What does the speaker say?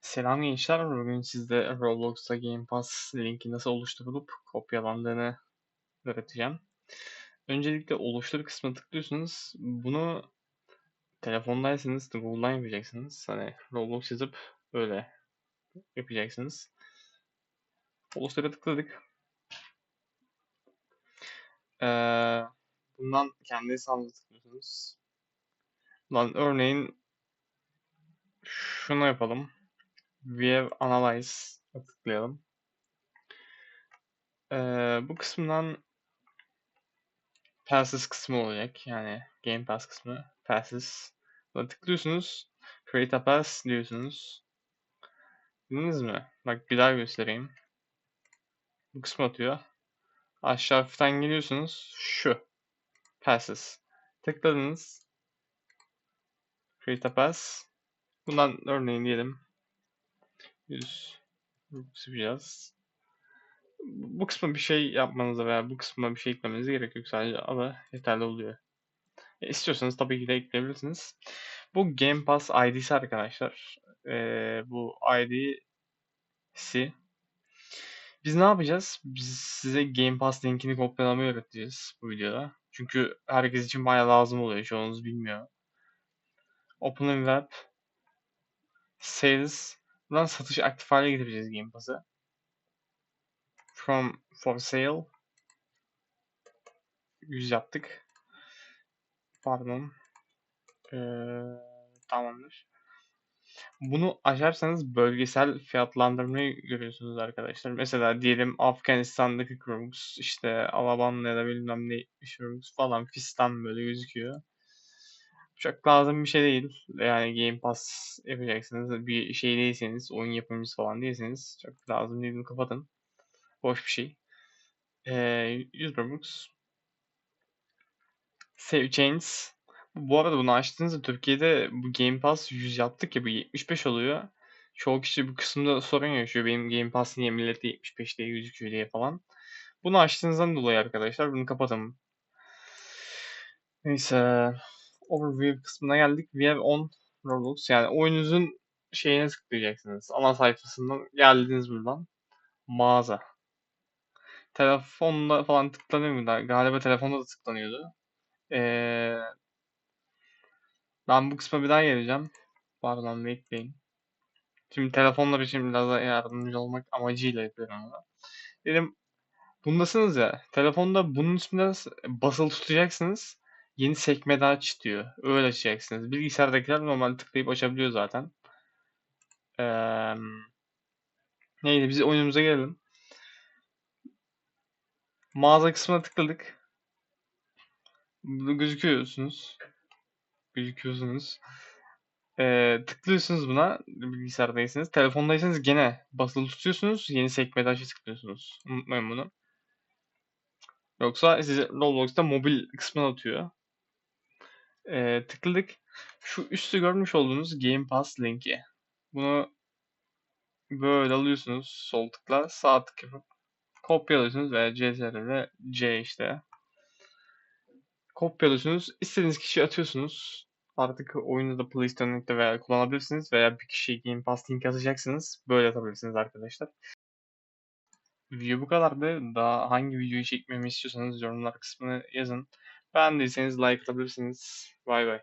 Selam gençler. Bugün sizde Roblox'ta Game Pass linki nasıl oluşturulup kopyalandığını öğreteceğim. Öncelikle oluştur kısmına tıklıyorsunuz. Bunu telefondaysanız da Google'dan yapacaksınız. Hani Roblox yazıp öyle yapacaksınız. Oluştura tıkladık. Ee, bundan kendi hesabınıza tıklıyorsunuz. Lan örneğin şunu yapalım. View Analyze tıklayalım. Ee, bu kısımdan Passes kısmı olacak. Yani Game Pass kısmı. Passes. Buna tıklıyorsunuz. Create a Pass diyorsunuz. Bildiniz mi? Bak bir daha göstereyim. Bu kısmı atıyor. Aşağı hafiften geliyorsunuz. Şu. Passes. Tıkladınız. Create a Pass. Bundan örneğin diyelim. 100 yapacağız. Bu kısma bir şey yapmanıza veya bu kısma bir şey eklemenize gerek yok. Sadece ada yeterli oluyor. E, istiyorsanız tabii ki de ekleyebilirsiniz. Bu Game Pass ID'si arkadaşlar. Ee, bu ID'si biz ne yapacağız? Biz size Game Pass linkini kopyalamayı öğreteceğiz bu videoda. Çünkü herkes için bayağı lazım oluyor. Çoğunuz bilmiyor. Open Web Sales Buradan satış aktif hale getireceğiz Game Pass'ı. From for sale 100 yaptık. Pardon. Ee, tamamdır. Bunu açarsanız bölgesel fiyatlandırmayı görüyorsunuz arkadaşlar. Mesela diyelim Afganistan'daki Krux, işte Alabama ya da bilmem ne Krux falan fistan böyle gözüküyor. Çok lazım bir şey değil. Yani Game Pass yapacaksınız. Bir şey değilseniz, oyun yapımcısı falan değilseniz çok lazım değil. Kapatın. Boş bir şey. Ee, 100 Robux. Save Chains. Bu arada bunu açtığınızda Türkiye'de bu Game Pass 100 yaptık ya bu 75 oluyor. Çoğu kişi bu kısımda sorun yaşıyor. Benim Game Pass niye millette 75 diye gözüküyor diye falan. Bunu açtığınızdan dolayı arkadaşlar bunu kapatın. Neyse. Overview kısmına geldik. We have on Roblox. Yani oyununuzun şeyine tıklayacaksınız. Ana sayfasından geldiniz buradan. Mağaza. Telefonla falan tıklanıyor mu? Galiba telefonda da tıklanıyordu. Ee, ben bu kısma bir daha geleceğim. Pardon bekleyin. Şimdi telefonlar için biraz da yardımcı olmak amacıyla yapıyorum onu. Dedim bundasınız ya. Telefonda bunun üstünde basılı tutacaksınız. Yeni sekme daha aç diyor. Öyle açacaksınız. Bilgisayardakiler normal tıklayıp açabiliyor zaten. Ee, neydi biz oyunumuza gelelim. Mağaza kısmına tıkladık. Burada gözüküyorsunuz. Gözüküyorsunuz. Ee, tıklıyorsunuz buna bilgisayardaysanız. Telefondaysanız gene basılı tutuyorsunuz. Yeni sekmede aşağı tıklıyorsunuz. Unutmayın bunu. Yoksa size Roblox'ta mobil kısmına atıyor. Ee, tıkladık. Şu üstü görmüş olduğunuz Game Pass linki. Bunu böyle alıyorsunuz sol tıkla sağ tık yapıp kopyalıyorsunuz veya CTRL C işte kopyalıyorsunuz. İstediğiniz kişiye atıyorsunuz. Artık oyunda da Play Store'da veya kullanabilirsiniz veya bir kişiye Game Pass link atacaksınız. Böyle atabilirsiniz arkadaşlar. Video bu kadardı. Daha hangi videoyu çekmemi istiyorsanız yorumlar kısmına yazın. Beğendiyseniz like atabilirsiniz. Bay bay.